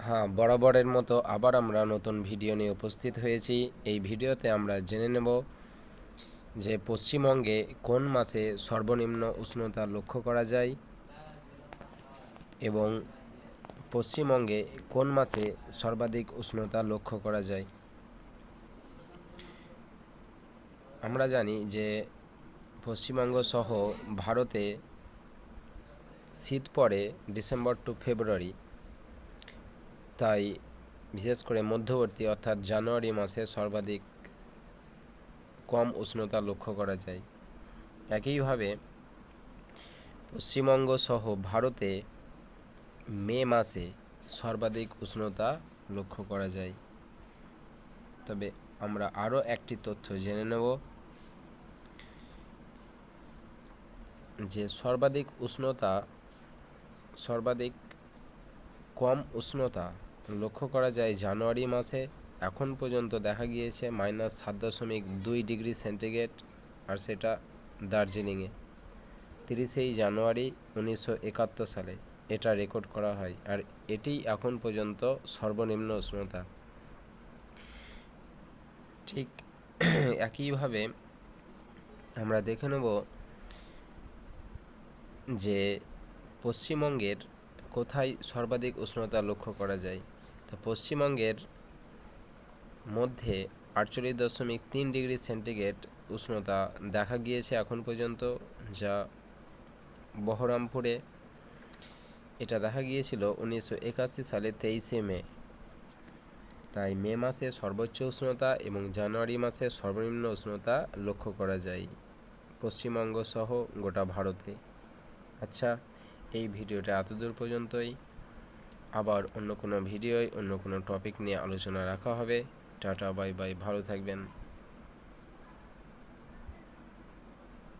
হ্যাঁ বরাবরের মতো আবার আমরা নতুন ভিডিও নিয়ে উপস্থিত হয়েছি। এই ভিডিওতে আমরা জেনে নেব যে পশ্চিমবঙ্গে কোন মাসে সর্বনিম্ন উষ্ণতা লক্ষ্য করা যায় এবং পশ্চিমবঙ্গে কোন মাসে সর্বাধিক উষ্ণতা লক্ষ্য করা যায়। আমরা জানি যে পশ্চিমবঙ্গ সহ ভারতে শীত পড়ে ডিসেম্বর টু ফেব্রুয়ারি। তাই বিশেষ করে মধ্যবর্তী অর্থাৎ জানুয়ারি মাসে সর্বাধিক কম উষ্ণতা লক্ষ্য করা যায়। একইভাবে পশ্চিমবঙ্গ সহ ভারতে মে মাসে সর্বাধিক উষ্ণতা লক্ষ্য করা যায়। তবে আমরা আরও একটি তথ্য জেনে নেব যে সর্বাধিক উষ্ণতা, সর্বাধিক কম উষ্ণতা লক্ষ্য করা যায়, জানুয়ারি মাসে এখন পর্যন্ত দেখা গিয়েছে মাইনাস সাত দশমিক দুই ডিগ্রি সেন্টিগ্রেড, আর সেটা দার্জিলিংয়ে। তিরিশেই জানুয়ারি উনিশশো একাত্তর সালে এটা রেকর্ড করা হয়, আর এটি এখন পর্যন্ত সর্বনিম্ন উষ্ণতা। ঠিক একইভাবে আমরা দেখে নেব যে পশ্চিমবঙ্গের কোথায় সর্বাধিক উষ্ণতা লক্ষ্য করা যায়। তো পশ্চিমবঙ্গের মধ্যে আটচল্লিশ দশমিক তিন ডিগ্রি সেন্টিগ্রেড উষ্ণতা দেখা গিয়েছে এখন পর্যন্ত, যা বহরমপুরে এটা দেখা গিয়েছিল উনিশশো একাশি সালে তেইশে মে। তাই মে মাসে সর্বোচ্চ উষ্ণতা এবং জানুয়ারি মাসে সর্বনিম্ন উষ্ণতা লক্ষ্য করা যায় পশ্চিমবঙ্গ সহ গোটা ভারতে। আচ্ছা এই ভিডিওটা এতদূর পর্যন্তই। আবার অন্য কোনো ভিডিওয় অন্য কোনো টপিক নিয়ে আলোচনা রাখা হবে। টাটা, বাই বাই, ভালো থাকবেন।